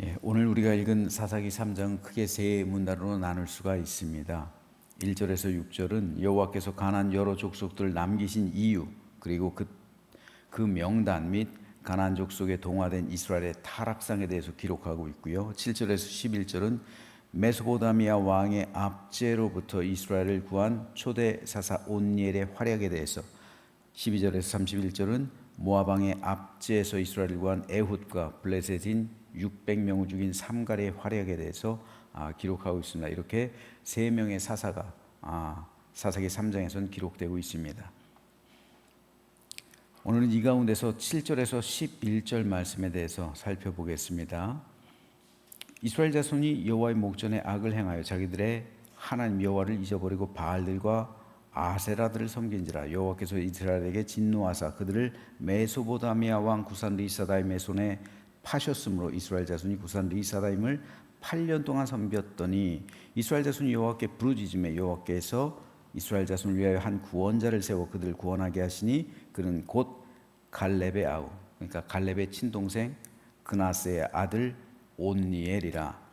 예, 오늘 우리가 읽은 사사기 3장 크게 세 문단으로 나눌 수가 있습니다. 1절에서 6절은 여호와께서 가난 여러 족속들을 남기신 이유 그리고 그, 그 명단 및 가난 족속에 동화된 이스라엘의 타락상에 대해서 기록하고 있고요. 7절에서 11절은 메소포타미아 왕의 압제로부터 이스라엘을 구한 초대 사사 온니엘의 활약에 대해서 12절에서 31절은 모압 왕의 압제에서 이스라엘을 구한 에훗과 블레셋인 600명을 죽인 삼갈의 활약에 대해서 아, 기록하고 있습니다. 이렇게 세 명의 사사가 아, 사사기 3장에서는 기록되고 있습니다. 오늘은 이 가운데서 7절에서 11절 말씀에 대해서 살펴보겠습니다. 이스라엘 자손이 여호와의 목전에 악을 행하여 자기들의 하나님 여호와를 잊어버리고 바알들과 아세라들을 섬긴지라 여호와께서 이스라엘에게 진노하사 그들을 메소보다미아 왕 구산 리사다임의 손에 파셨으므로 이스라엘 자손이 구산 리사다임을 8년 동안 섬겼더니 이스라엘 자손이 여호와께 부르짖음에 여호와께서 이스라엘 자손을 위하여 한 구원자를 세워 그들을 구원하게 하시니 그는 곧 갈렙의 아우 그러니까 갈렙의 친동생 그나스의 아들 온니엘이라.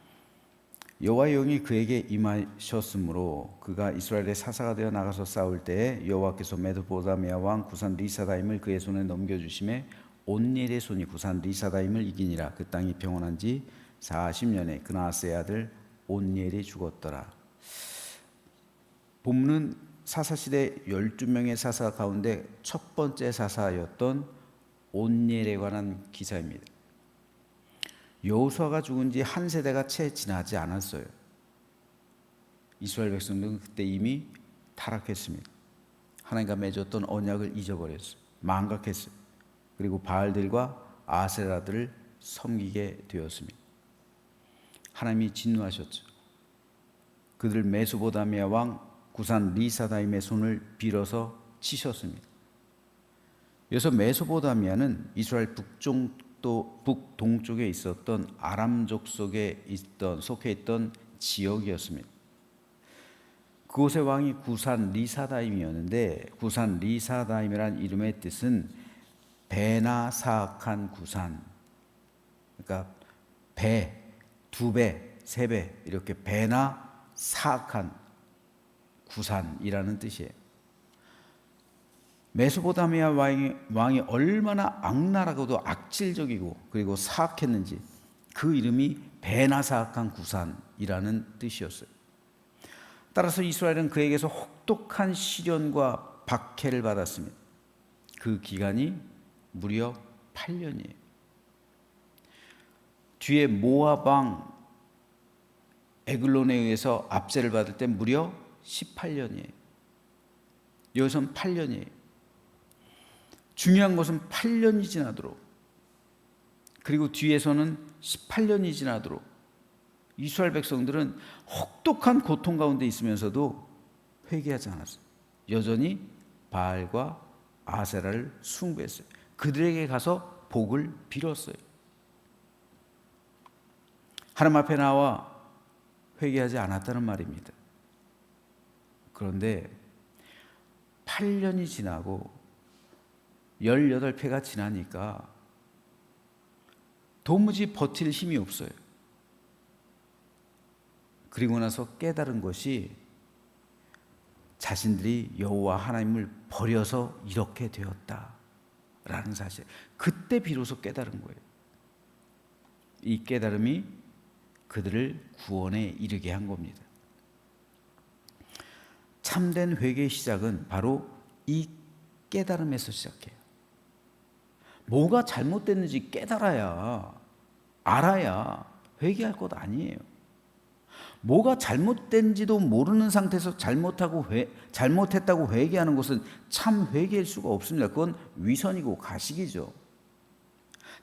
여호와의 영이 그에게 임하셨으므로 그가 이스라엘의 사사가 되어 나가서 싸울 때에 여호와께서 메도보다미아 왕 구산 리사다임을 그의 손에 넘겨주심에 온니엘의 손이 구산 리사다임을 이기니라 그 땅이 평온한 지 40년에 그나스의 아들 온니엘이 죽었더라 본문은 사사시대 12명의 사사 가운데 첫 번째 사사였던 온니엘에 관한 기사입니다 여호수아가 죽은 지 한 세대가 채 지나지 않았어요. 이스라엘 백성들은 그때 이미 타락했습니다. 하나님과 맺었던 언약을 잊어버렸어요. 망각했어요. 그리고 바알들과 아세라들을 섬기게 되었습니다. 하나님이 진노하셨죠. 그들 메소보다미아 왕 구산 리사다임의 손을 빌어서 치셨습니다. 여기서 메소보다미아는 이스라엘 북쪽 또 북동쪽에 있었던 아람족 속에 있던 속해 있던 지역이었습니다. 그곳의 왕이 구산 리사다임이었는데 구산 리사다임이란 이름의 뜻은 배나 사악한 구산. 그러니까 배, 두 배, 세 배 이렇게 배나 사악한 구산이라는 뜻이에요. 메소포타미아 왕이, 왕이 얼마나 악랄하고도 악질적이고 그리고 사악했는지 그 이름이 베나사악한 구산이라는 뜻이었어요. 따라서 이스라엘은 그에게서 혹독한 시련과 박해를 받았습니다. 그 기간이 무려 8년이에요. 뒤에 왕 에글론에 의해서 압제를 받을 때 무려 18년이에요. 여기서는 8년이에요. 중요한 것은 8년이 지나도록 그리고 뒤에서는 18년이 지나도록 이스라엘 백성들은 혹독한 고통 가운데 있으면서도 회개하지 않았어요. 여전히 바알과 아세라를 숭배했어요. 그들에게 가서 복을 빌었어요. 하나님 앞에 나와 회개하지 않았다는 말입니다. 그런데 8년이 지나고 18회가 지나니까 도무지 버틸 힘이 없어요. 그리고 나서 깨달은 것이 자신들이 여호와 하나님을 버려서 이렇게 되었다 라는 사실. 그때 비로소 깨달은 거예요. 이 깨달음이 그들을 구원에 이르게 한 겁니다. 참된 회개의 시작은 바로 이 깨달음에서 시작해요. 뭐가 잘못됐는지 깨달아야 알아야 회개할 것 아니에요. 뭐가 잘못된지도 모르는 상태에서 잘못하고 회, 잘못했다고 회개하는 것은 참 회개할 수가 없습니다. 그건 위선이고 가식이죠.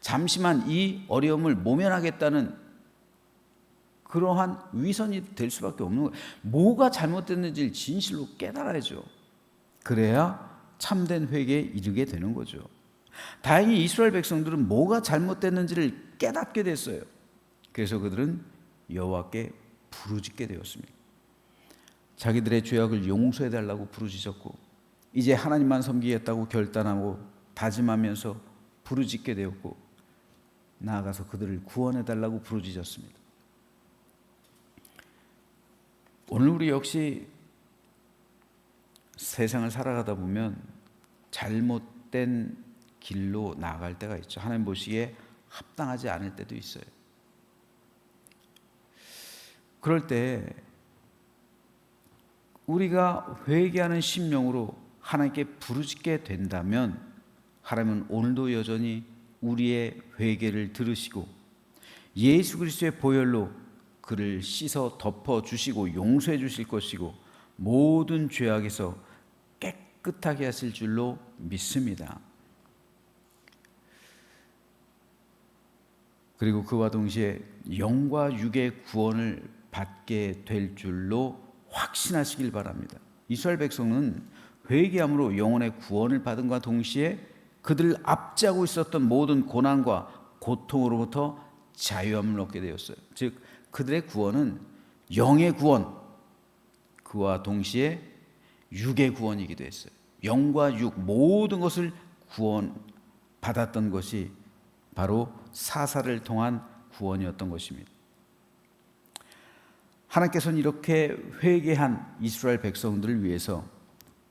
잠시만 이 어려움을 모면하겠다는 그러한 위선이 될 수밖에 없는 거예요. 뭐가 잘못됐는지를 진실로 깨달아야죠. 그래야 참된 회개에 이르게 되는 거죠. 다행히 이스라엘 백성들은 뭐가 잘못됐는지를 깨닫게 됐어요. 그래서 그들은 여호와께 부르짖게 되었습니다. 자기들의 죄악을 용서해 달라고 부르짖었고 이제 하나님만 섬기겠다고 결단하고 다짐하면서 부르짖게 되었고 나아가서 그들을 구원해 달라고 부르짖었습니다. 오늘 우리 역시 세상을 살아가다 보면 잘못된 길로 나아갈 때가 있죠. 하나님 보시기에 합당하지 않을 때도 있어요. 그럴 때 우리가 회개하는 심령으로 하나님께 부르짖게 된다면 하나님은 오늘도 여전히 우리의 회개를 들으시고 예수 그리스도의 보혈로 그를 씻어 덮어 주시고 용서해 주실 것이고 모든 죄악에서 깨끗하게 하실 줄로 믿습니다. 그리고 그와 동시에 영과 육의 구원을 받게 될 줄로 확신하시길 바랍니다. 이스라엘 백성은 회개함으로 영혼의 구원을 받은과 동시에 그들을 압제하고 있었던 모든 고난과 고통으로부터 자유함을 얻게 되었어요. 즉 그들의 구원은 영의 구원 그와 동시에 육의 구원이기도 했어요. 영과 육 모든 것을 구원 받았던 것이 바로 사사를 통한 구원이었던 것입니다. 하나님께서는 이렇게 회개한 이스라엘 백성들을 위해서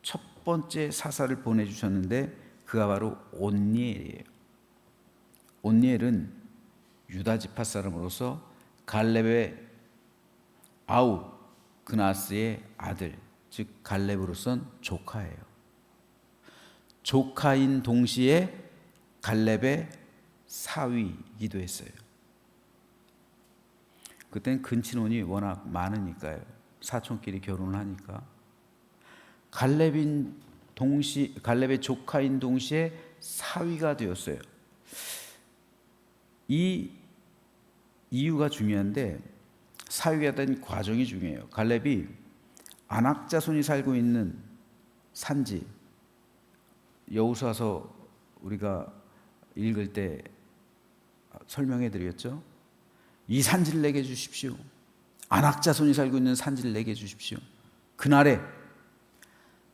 첫 번째 사사를 보내주셨는데 그가 바로 온니엘이에요. 온니엘은 유다 지파 사람으로서 갈렙의 아우 그나스의 아들, 즉 갈렙으로선 조카예요. 조카인 동시에 갈렙의 사위이기도 했어요. 그땐 근친혼이 워낙 많으니까요. 사촌끼리 결혼을 하니까 갈렙인 동시 갈렙의 조카인 동시에 사위가 되었어요. 이 이유가 중요한데 사위가 된 과정이 중요해요. 갈렙이 안악자손이 살고 있는 산지 여우수아서 우리가 읽을 때 설명해 드렸죠. 이 산지를 내게 주십시오. 안악자손이 살고 있는 산지를 내게 주십시오. 그날에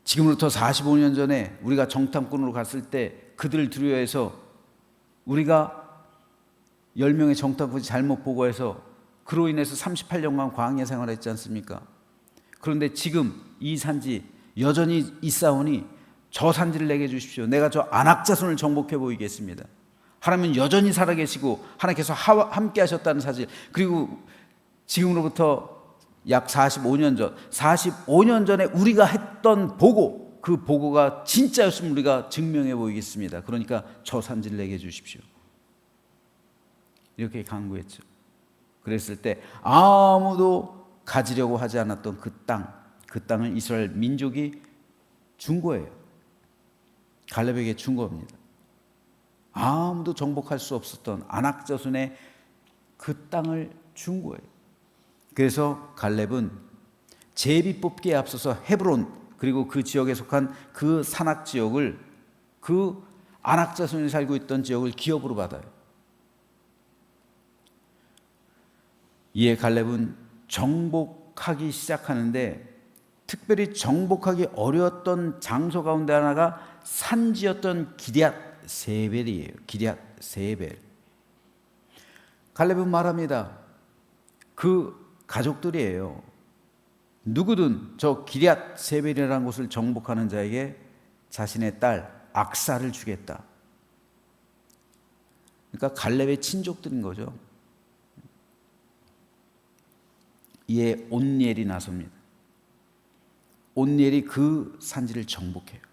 지금으로부터 45년 전에 우리가 정탐꾼으로 갔을 때 그들을 두려워해서 우리가 10명의 정탐꾼이 잘못 보고해서 그로 인해서 38년간 광야 생활했지 않습니까? 그런데 지금 이 산지 여전히 있사오니 저 산지를 내게 주십시오. 내가 저 안악자손을 정복해 보이겠습니다. 하나님은 여전히 살아계시고 하나님께서 함께 하셨다는 사실 그리고 지금으로부터 약 45년 전 45년 전에 우리가 했던 보고 그 보고가 진짜였으면 우리가 증명해 보이겠습니다. 그러니까 저 산지를 내게 주십시오. 이렇게 강구했죠. 그랬을 때 아무도 가지려고 하지 않았던 그 땅, 그 땅을 이스라엘 민족이 준 거예요. 갈렙에게 준 겁니다. 아무도 정복할 수 없었던 안악자손의 그 땅을 준 거예요. 그래서 갈렙은 제비 뽑기에 앞서서 헤브론 그리고 그 지역에 속한 그 산악 지역을 그 안악자손이 살고 있던 지역을 기업으로 받아요. 이에 갈렙은 정복하기 시작하는데 특별히 정복하기 어려웠던 장소 가운데 하나가 산지였던 기럇 세벨이에요. 기럇 세벨. 갈렙은 말합니다. 그 가족들이에요. 누구든 저 기럇 세벨이라는 곳을 정복하는 자에게 자신의 딸 악사를 주겠다. 그러니까 갈렙의 친족들인 거죠. 이에 온니엘이 나섭니다. 온니엘이 그 산지를 정복해요.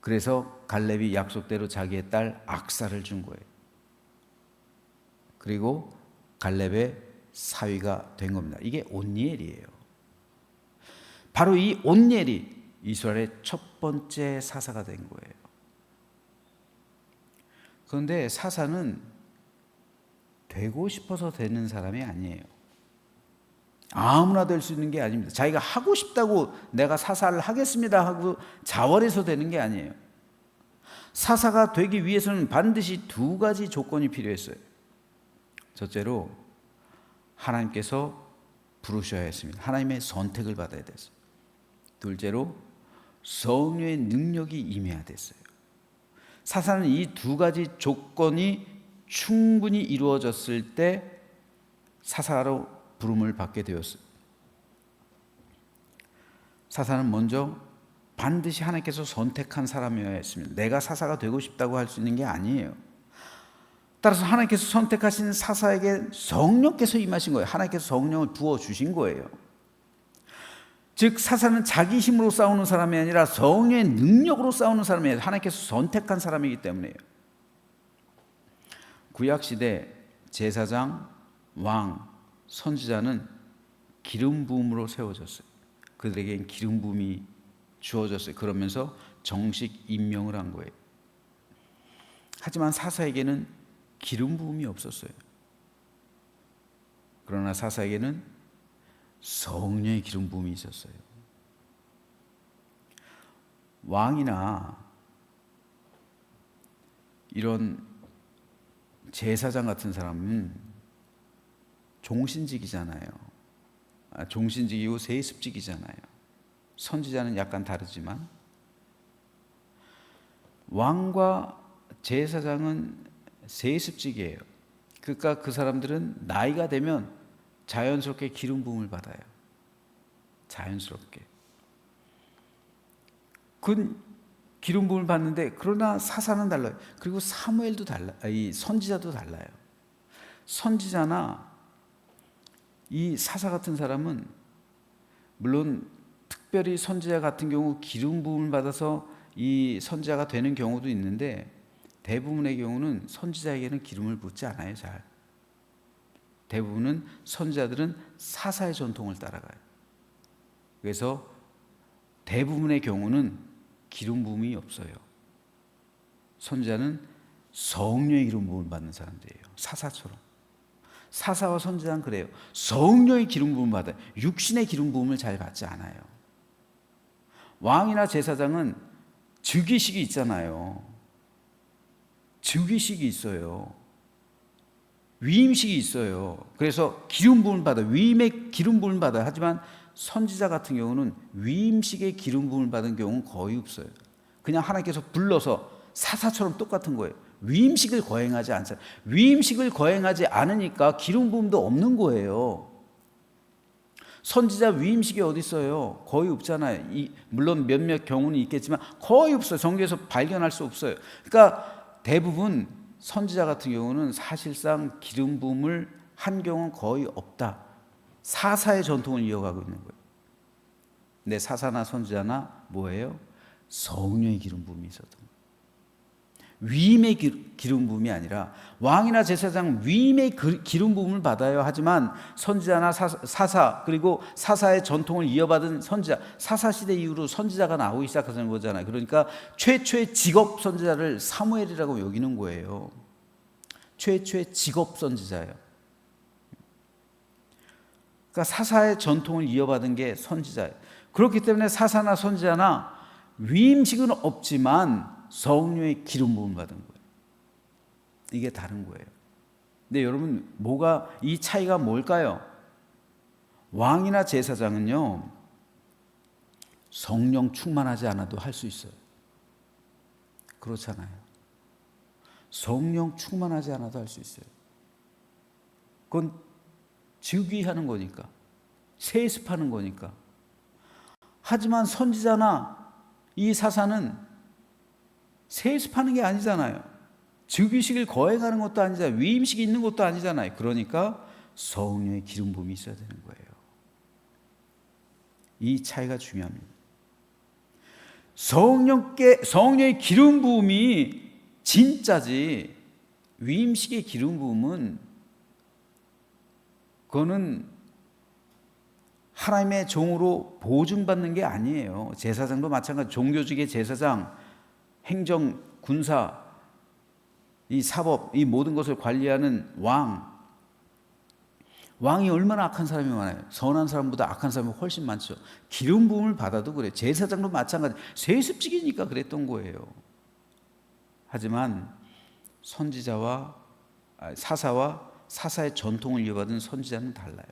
그래서 갈렙이 약속대로 자기의 딸 악사를 준 거예요. 그리고 갈렙의 사위가 된 겁니다. 이게 온니엘이에요. 바로 이 온니엘이 이스라엘의 첫 번째 사사가 된 거예요. 그런데 사사는 되고 싶어서 되는 사람이 아니에요. 아무나 될 수 있는 게 아닙니다. 자기가 하고 싶다고 내가 사사를 하겠습니다 하고 자월해서 되는 게 아니에요. 사사가 되기 위해서는 반드시 두 가지 조건이 필요했어요. 첫째로 하나님께서 부르셔야 했습니다. 하나님의 선택을 받아야 됐어요. 둘째로 성령의 능력이 임해야 됐어요. 사사는 이 두 가지 조건이 충분히 이루어졌을 때 사사로 부름을 받게 되었어요. 사사는 먼저 반드시 하나님께서 선택한 사람이어야 했습니다. 내가 사사가 되고 싶다고 할 수 있는 게 아니에요. 따라서 하나님께서 선택하신 사사에게 성령께서 임하신 거예요. 하나님께서 성령을 부어 주신 거예요. 즉 사사는 자기 힘으로 싸우는 사람이 아니라 성령의 능력으로 싸우는 사람이에요. 하나님께서 선택한 사람이기 때문에요. 구약 시대 제사장, 왕, 선지자는 기름 부음으로 세워졌어요. 그들에겐 기름 부음이 주어졌어요. 그러면서 정식 임명을 한 거예요. 하지만 사사에게는 기름 부음이 없었어요. 그러나 사사에게는 성령의 기름 부음이 있었어요. 왕이나 이런 제사장 같은 사람은 종신직이잖아요. 아, 종신직이고 세습직이잖아요. 선지자는 약간 다르지만 왕과 제사장은 세습직이에요. 그러니까 그 사람들은 나이가 되면 자연스럽게 기름 부음을 받아요. 자연스럽게. 그 기름 부음을 받는데 그러나 사사는 달라요. 그리고 사무엘도 달라. 이 선지자도 달라요. 선지자나 이 사사 같은 사람은 물론 특별히 선지자 같은 경우 기름 부음을 받아서 이 선지자가 되는 경우도 있는데 대부분의 경우는 선지자에게는 기름을 붓지 않아요, 잘. 대부분은 선지자들은 사사의 전통을 따라가요. 그래서 대부분의 경우는 기름 부음이 없어요. 선지자는 성령의 기름 부음을 받는 사람들이에요. 사사처럼. 사사와 선지자는 그래요. 성령의 기름 부음을 받아요. 육신의 기름 부음을 잘 받지 않아요. 왕이나 제사장은 즉위식이 있잖아요. 즉위식이 있어요. 위임식이 있어요. 그래서 기름 부음을 받아 위임의 기름 부음을 받아 하지만 선지자 같은 경우는 위임식의 기름 부음을 받은 경우는 거의 없어요. 그냥 하나님께서 불러서 사사처럼 똑같은 거예요. 위임식을 거행하지 않잖아요. 위임식을 거행하지 않으니까 기름 부음도 없는 거예요. 선지자 위임식이 어디 있어요? 거의 없잖아요. 이, 물론 몇몇 경우는 있겠지만 거의 없어요. 성경에서 발견할 수 없어요. 그러니까 대부분 선지자 같은 경우는 사실상 기름 부음을 한 경우는 거의 없다. 사사의 전통을 이어가고 있는 거예요. 근데 사사나 선지자나 뭐예요? 성령의 기름 부음이 있었던 거예요. 위임의 기름 부음이 아니라 왕이나 제사장 위임의 기름 부음을 받아요. 하지만 선지자나 사사 그리고 사사의 전통을 이어받은 선지자 사사 시대 이후로 선지자가 나오기 시작하는 거잖아요. 그러니까 최초의 직업 선지자를 사무엘이라고 여기는 거예요. 최초의 직업 선지자예요. 그러니까 사사의 전통을 이어받은 게 선지자예요. 그렇기 때문에 사사나 선지자나 위임식은 없지만 성령의 기름 부음 받은 거예요. 이게 다른 거예요. 근데 여러분 뭐가 이 차이가 뭘까요? 왕이나 제사장은요. 성령 충만하지 않아도 할 수 있어요. 그렇잖아요. 성령 충만하지 않아도 할 수 있어요. 그건 즉위하는 거니까. 세습하는 거니까. 하지만 선지자나 이 사사는 세습하는 게 아니잖아요. 즉위식을 거행하는 것도 아니잖아요. 위임식이 있는 것도 아니잖아요. 그러니까 성령의 기름 부음이 있어야 되는 거예요. 이 차이가 중요합니다. 성령께 성령의 기름 부음이 진짜지 위임식의 기름 부음은 그거는 하나님의 종으로 보증받는 게 아니에요. 제사장도 마찬가지 종교직의 제사장 행정, 군사, 이 사법, 이 모든 것을 관리하는 왕. 왕이 얼마나 악한 사람이 많아요. 선한 사람보다 악한 사람이 훨씬 많죠. 기름 부음을 받아도 그래. 제사장도 마찬가지. 세습직이니까 그랬던 거예요. 하지만 선지자와 아, 사사와 사사의 전통을 이어받은 선지자는 달라요.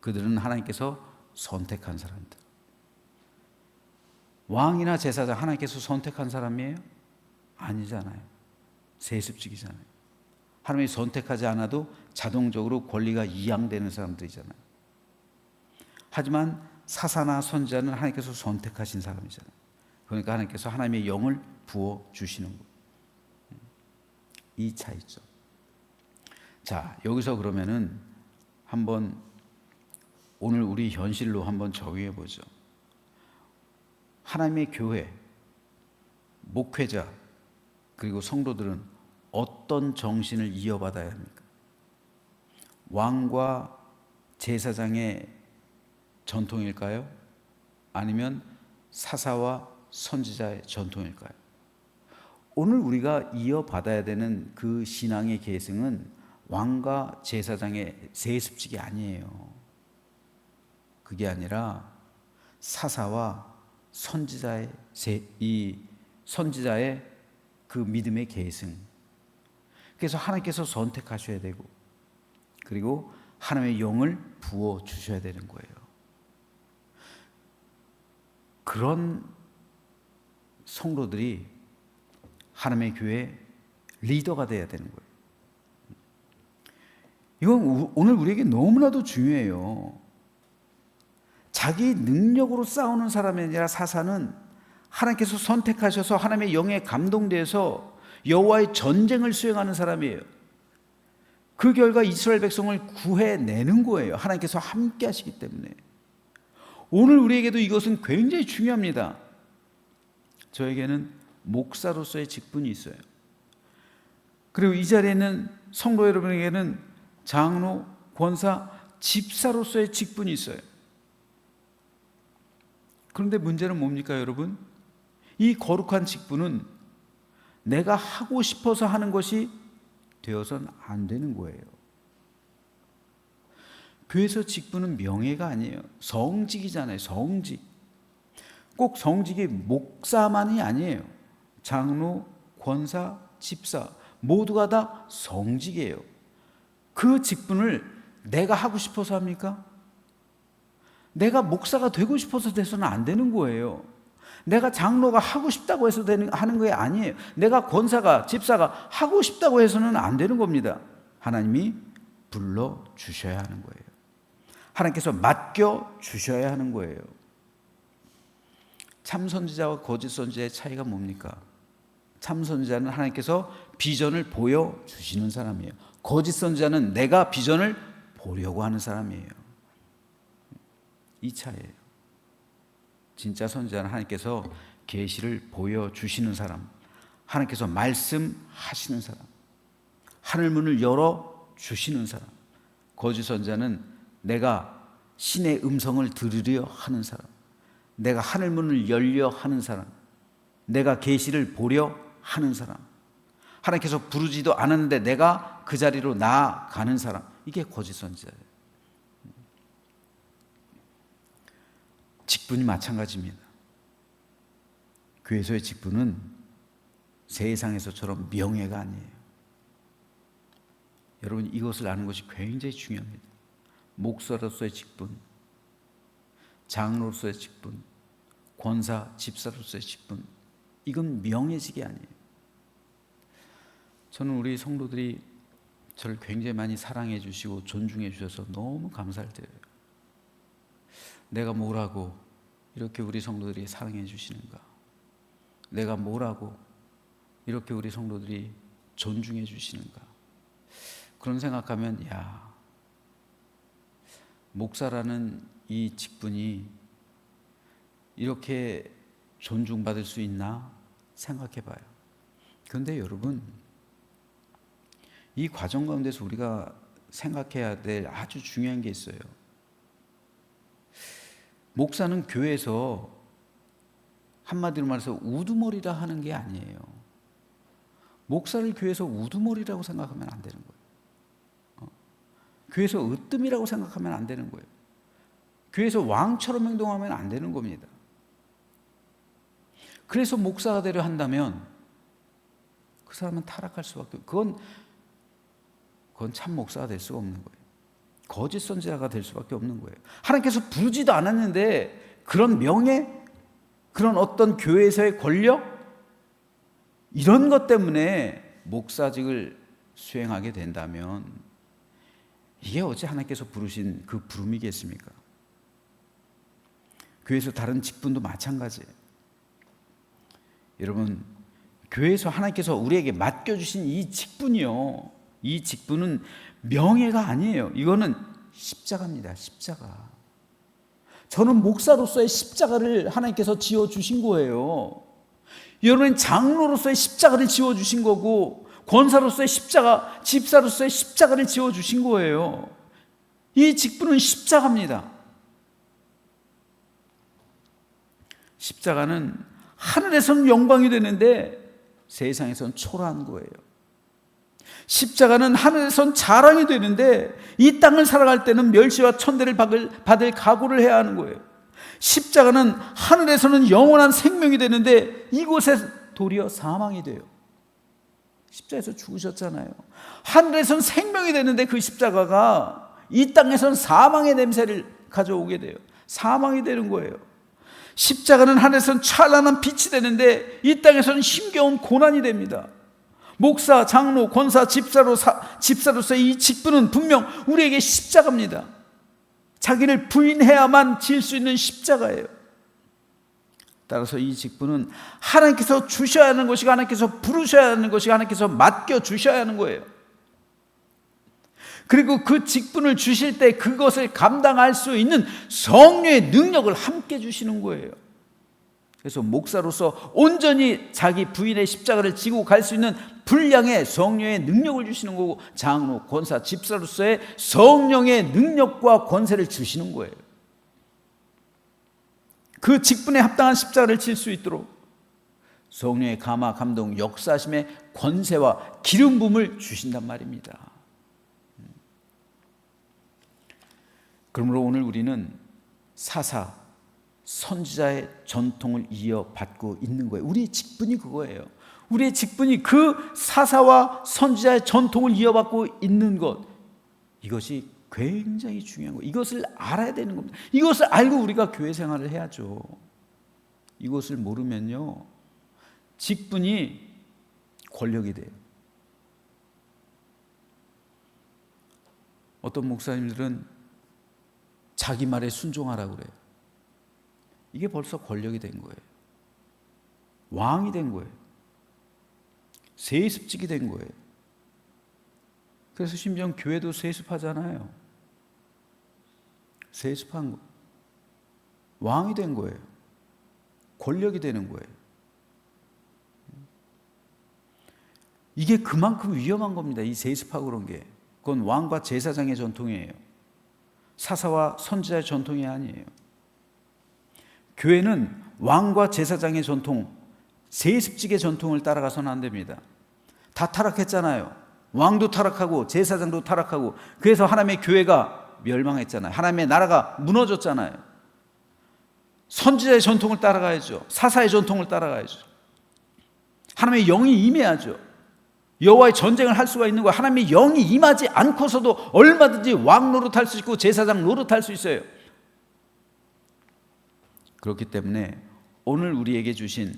그들은 하나님께서 선택한 사람들. 왕이나 제사장 하나님께서 선택한 사람이에요? 아니잖아요. 세습직이잖아요. 하나님이 선택하지 않아도 자동적으로 권리가 이양되는 사람들이잖아요. 하지만 사사나 선지자는 하나님께서 선택하신 사람이잖아요. 그러니까 하나님께서 하나님의 영을 부어 주시는 거예요. 이 차이죠. 자, 여기서 그러면은 한번 오늘 우리 현실로 한번 적용해 보죠. 하나님의 교회, 목회자, 그리고 성도들은 어떤 정신을 이어받아야 합니까? 왕과 제사장의 전통일까요? 아니면 사사와 선지자의 전통일까요? 오늘 우리가 이어받아야 되는 그 신앙의 계승은 왕과 제사장의 세습직이 아니에요. 그게 아니라 사사와 선지자의 세, 이 선지자의 그 믿음의 계승. 그래서 하나님께서 선택하셔야 되고 그리고 하나님의 영을 부어 주셔야 되는 거예요. 그런 성도들이 하나님의 교회 리더가 돼야 되는 거예요. 이건 오늘 우리에게 너무나도 중요해요. 자기 능력으로 싸우는 사람이 아니라 사사는 하나님께서 선택하셔서 하나님의 영에 감동돼서 여호와의 전쟁을 수행하는 사람이에요. 그 결과 이스라엘 백성을 구해내는 거예요. 하나님께서 함께 하시기 때문에. 오늘 우리에게도 이것은 굉장히 중요합니다. 저에게는 목사로서의 직분이 있어요. 그리고 이 자리에 있는 성도 여러분에게는 장로, 권사, 집사로서의 직분이 있어요. 그런데 문제는 뭡니까, 여러분? 이 거룩한 직분은 내가 하고 싶어서 하는 것이 되어서는 안 되는 거예요. 교회에서 직분은 명예가 아니에요. 성직이잖아요. 성직. 꼭 성직이 목사만이 아니에요. 장로, 권사, 집사 모두가 다 성직이에요. 그 직분을 내가 하고 싶어서 합니까? 내가 목사가 되고 싶어서 돼서는 안 되는 거예요. 내가 장로가 하고 싶다고 해서 되는 하는 게 아니에요. 내가 권사가 집사가 하고 싶다고 해서는 안 되는 겁니다. 하나님이 불러 주셔야 하는 거예요. 하나님께서 맡겨 주셔야 하는 거예요. 참 선지자와 거짓 선지자의 차이가 뭡니까? 참 선지자는 하나님께서 비전을 보여 주시는 사람이에요. 거짓 선지자는 내가 비전을 보려고 하는 사람이에요. 이 차이예요. 진짜 선지자는 하나님께서 계시를 보여 주시는 사람, 하나님께서 말씀하시는 사람, 하늘 문을 열어 주시는 사람. 거짓 선지자는 내가 신의 음성을 들으려 하는 사람, 내가 하늘 문을 열려 하는 사람, 내가 계시를 보려 하는 사람, 하나님께서 부르지도 않았는데 내가 그 자리로 나아가는 사람, 이게 거짓 선지자예요. 직분이 마찬가지입니다. 교회에서의 직분은 세상에서처럼 명예가 아니에요. 여러분 이것을 아는 것이 굉장히 중요합니다. 목사로서의 직분, 장로로서의 직분, 권사, 집사로서의 직분, 이건 명예직이 아니에요. 저는 우리 성도들이 저를 굉장히 많이 사랑해 주시고 존중해 주셔서 너무 감사를 드려요. 내가 뭐라고 이렇게 우리 성도들이 사랑해 주시는가? 내가 뭐라고 이렇게 우리 성도들이 존중해 주시는가? 그런 생각하면 야 목사라는 이 직분이 이렇게 존중받을 수 있나 생각해 봐요. 그런데 여러분, 이 과정 가운데서 우리가 생각해야 될 아주 중요한 게 있어요. 목사는 교회에서 한마디로 말해서 우두머리라 하는 게 아니에요. 목사를 교회에서 우두머리라고 생각하면 안 되는 거예요. 교회에서 으뜸이라고 생각하면 안 되는 거예요. 교회에서 왕처럼 행동하면 안 되는 겁니다. 그래서 목사가 되려 한다면 그 사람은 타락할 수밖에 그건 그건 참 목사가 될 수가 없는 거예요. 거짓 선지자가 될 수밖에 없는 거예요. 하나님께서 부르지도 않았는데 그런 명예, 그런 어떤 교회에서의 권력 이런 것 때문에 목사직을 수행하게 된다면 이게 어찌 하나님께서 부르신 그 부름이겠습니까? 교회에서 다른 직분도 마찬가지예요. 여러분, 교회에서 하나님께서 우리에게 맡겨주신 이 직분이요. 이 직분은 명예가 아니에요. 이거는 십자가입니다. 십자가. 저는 목사로서의 십자가를 하나님께서 지어주신 거예요. 여러분 장로로서의 십자가를 지어주신 거고, 권사로서의 십자가, 집사로서의 십자가를 지어주신 거예요. 이 직분은 십자가입니다. 십자가는 하늘에서는 영광이 되는데 세상에서는 초라한 거예요. 십자가는 하늘에선 자랑이 되는데 이 땅을 살아갈 때는 멸시와 천대를 받을, 각오를 해야 하는 거예요. 십자가는 하늘에서는 영원한 생명이 되는데 이곳에 도리어 사망이 돼요. 십자에서 죽으셨잖아요. 하늘에선 생명이 되는데 그 십자가가 이 땅에선 사망의 냄새를 가져오게 돼요. 사망이 되는 거예요. 십자가는 하늘에선 찬란한 빛이 되는데 이 땅에서는 힘겨운 고난이 됩니다. 목사, 장로, 권사, 집사로 집사로서 이 직분은 분명 우리에게 십자가입니다. 자기를 부인해야만 질 수 있는 십자가예요. 따라서 이 직분은 하나님께서 주셔야 하는 것이고 하나님께서 부르셔야 하는 것이고 하나님께서 맡겨 주셔야 하는 거예요. 그리고 그 직분을 주실 때 그것을 감당할 수 있는 성령의 능력을 함께 주시는 거예요. 그래서 목사로서 온전히 자기 부인의 십자가를 지고 갈 수 있는 분량의 성령의 능력을 주시는 거고 장로, 권사, 집사로서의 성령의 능력과 권세를 주시는 거예요. 그 직분에 합당한 십자가를 칠 수 있도록 성령의 감화, 감동, 역사심의 권세와 기름 부음을 주신단 말입니다. 그러므로 오늘 우리는 사사 선지자의 전통을 이어받고 있는 거예요. 우리의 직분이 그거예요. 우리의 직분이 그 사사와 선지자의 전통을 이어받고 있는 것. 이것이 굉장히 중요한 거예요. 이것을 알아야 되는 겁니다. 이것을 알고 우리가 교회 생활을 해야죠. 이것을 모르면요. 직분이 권력이 돼요. 어떤 목사님들은 자기 말에 순종하라고 그래요. 이게 벌써 권력이 된 거예요. 왕이 된 거예요. 세습직이 된 거예요. 그래서 심지어 교회도 세습하잖아요. 세습한 거. 왕이 된 거예요. 권력이 되는 거예요. 이게 그만큼 위험한 겁니다. 이 세습하고 그런 게. 그건 왕과 제사장의 전통이에요. 사사와 선지자의 전통이 아니에요. 교회는 왕과 제사장의 전통, 세습직의 전통을 따라가서는 안 됩니다. 다 타락했잖아요. 왕도 타락하고 제사장도 타락하고 그래서 하나님의 교회가 멸망했잖아요. 하나님의 나라가 무너졌잖아요. 선지자의 전통을 따라가야죠. 사사의 전통을 따라가야죠. 하나님의 영이 임해야죠. 여호와의 전쟁을 할 수가 있는 거예요. 하나님의 영이 임하지 않고서도 얼마든지 왕 노릇할 수 있고 제사장 노릇할 수 있어요. 그렇기 때문에 오늘 우리에게 주신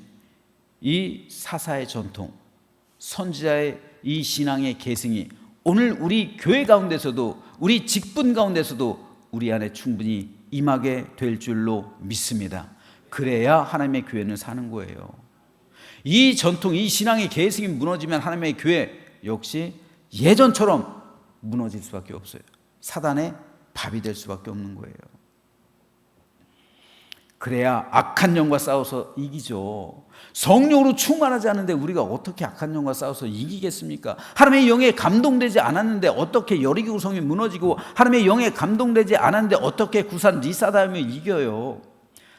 이 사사의 전통, 선지자의 이 신앙의 계승이 오늘 우리 교회 가운데서도 우리 직분 가운데서도 우리 안에 충분히 임하게 될 줄로 믿습니다. 그래야 하나님의 교회는 사는 거예요. 이 전통, 이 신앙의 계승이 무너지면 하나님의 교회 역시 예전처럼 무너질 수밖에 없어요. 사단의 밥이 될 수밖에 없는 거예요. 그래야 악한 영과 싸워서 이기죠. 성령으로 충만하지 않은데 우리가 어떻게 악한 영과 싸워서 이기겠습니까? 하나님의 영에 감동되지 않았는데 어떻게 여리고 성이 무너지고 하나님의 영에 감동되지 않았는데 어떻게 구산 리사다하며 이겨요?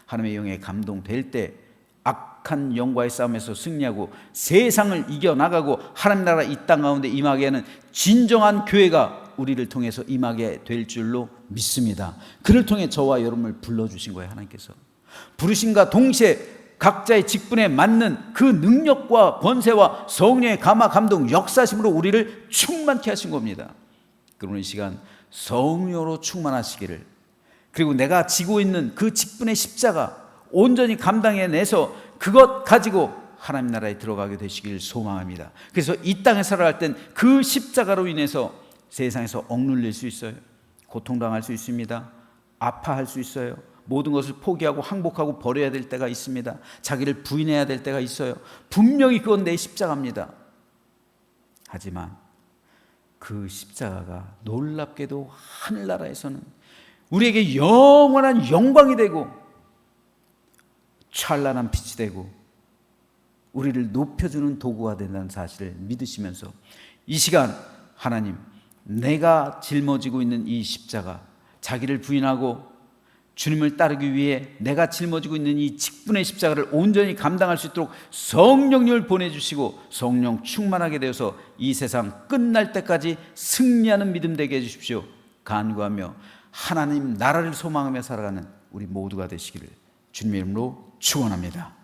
하나님의 영에 감동될 때 악한 영과의 싸움에서 승리하고 세상을 이겨 나가고 하나님 나라 이 땅 가운데 임하게 하는 진정한 교회가 우리를 통해서 임하게 될 줄로 믿습니다. 그를 통해 저와 여러분을 불러 주신 거예요, 하나님께서. 부르심과 동시에 각자의 직분에 맞는 그 능력과 권세와 성령의 감화 감동 역사심으로 우리를 충만케 하신 겁니다. 그러면 이 시간 성령으로 충만하시기를 그리고 내가 지고 있는 그 직분의 십자가 온전히 감당해내서 그것 가지고 하나님 나라에 들어가게 되시길 소망합니다. 그래서 이 땅에 살아갈 땐 그 십자가로 인해서 세상에서 억눌릴 수 있어요. 고통당할 수 있습니다. 아파할 수 있어요. 모든 것을 포기하고 항복하고 버려야 될 때가 있습니다. 자기를 부인해야 될 때가 있어요. 분명히 그건 내 십자가입니다. 하지만 그 십자가가 놀랍게도 하늘나라에서는 우리에게 영원한 영광이 되고 찬란한 빛이 되고 우리를 높여주는 도구가 된다는 사실을 믿으시면서 이 시간 하나님 내가 짊어지고 있는 이 십자가 자기를 부인하고 주님을 따르기 위해 내가 짊어지고 있는 이 직분의 십자가를 온전히 감당할 수 있도록 성령님을 보내주시고 성령 충만하게 되어서 이 세상 끝날 때까지 승리하는 믿음 되게 해주십시오. 간구하며 하나님 나라를 소망하며 살아가는 우리 모두가 되시기를 주님의 이름으로 축원합니다.